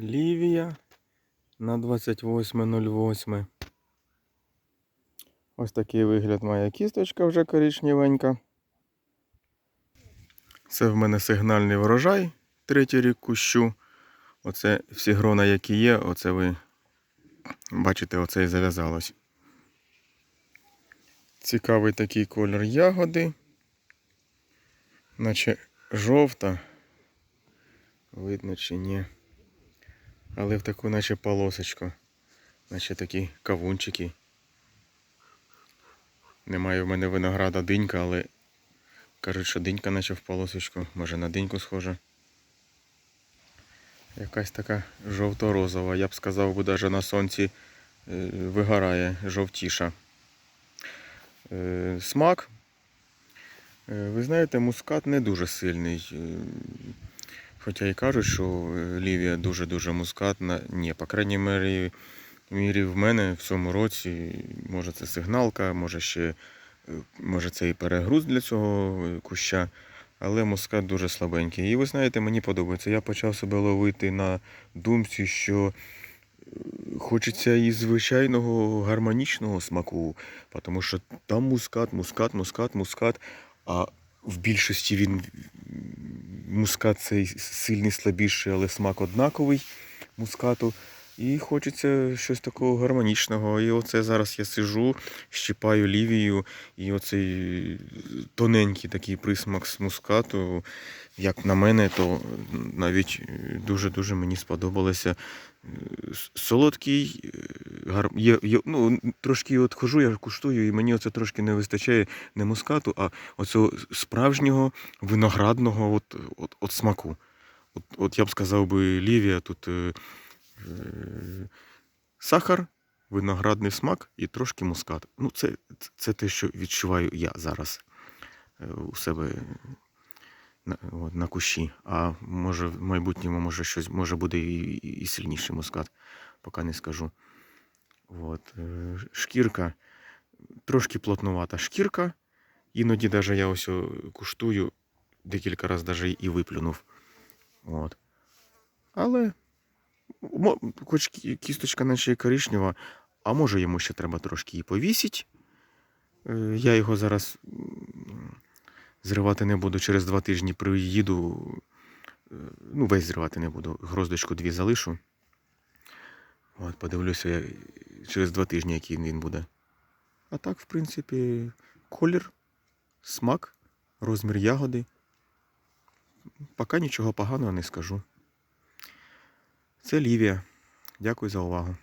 Лівія на 28.08. Ось такий вигляд має кісточка вже коричневенька. Це в мене сигнальний врожай, третій рік кущу. Оце всі грона, які є, оце ви бачите, оце і зав'язалось. Цікавий такий колір ягоди. Наче жовта. Видно чи ні. Але в таку наче полосочку. Наче такі кавунчики. Немає в мене винограда динька, але кажуть, що динька наче в полосочку. Може на диньку схожа. Якась така жовто-розова. Я б сказав, би навіть на сонці е, вигорає жовтіша. Е, Смак. Е, Ви знаєте, мускат не дуже сильний. Хоча і кажуть, що е, Лівія дуже-дуже мускатна. Ні, по крайній мірі, мірі в мене в цьому році, може це сигналка, може ще е, може це і перегруз для цього е, куща, але мускат дуже слабенький. І ви знаєте, мені подобається. Я почав себе ловити на думці, що хочеться і звичайного гармонічного смаку, тому що там мускат, мускат, мускат, мускат, а в більшості він мускат цей сильний, слабіший, але смак однаковий мускату. І хочеться щось такого гармонічного. І оце зараз я сижу, щипаю лівію, і оцей тоненький такий присмак з мускату, як на мене, то навіть дуже-дуже мені сподобалося. Солодкий, гар... є, є, ну, трошки от хожу, я куштую, і мені оце трошки не вистачає не мускату, а оцього справжнього виноградного от, от, от смаку. От, от я б сказав би, Лівія тут е, е, сахар, виноградний смак і трошки мускат. Ну, це, це те, що відчуваю я зараз е, у себе на, от, на кущі. А може в майбутньому може щось може буде і, і, і сильніший мускат, поки не скажу. От, е, шкірка трошки плотнувата шкірка. Іноді даже я ось куштую, декілька разів даже і виплюнув. От. Але хоч кісточка наче коричнева, а може йому ще треба трошки і повісить. Е, Я його зараз зривати не буду. Через два тижні приїду. Е, Ну, весь зривати не буду. Гроздочку дві залишу. От, подивлюся через два тижні, який він буде. А так, в принципі, колір, смак, розмір ягоди. Поки нічого поганого не скажу. Це Лівія. Дякую за увагу.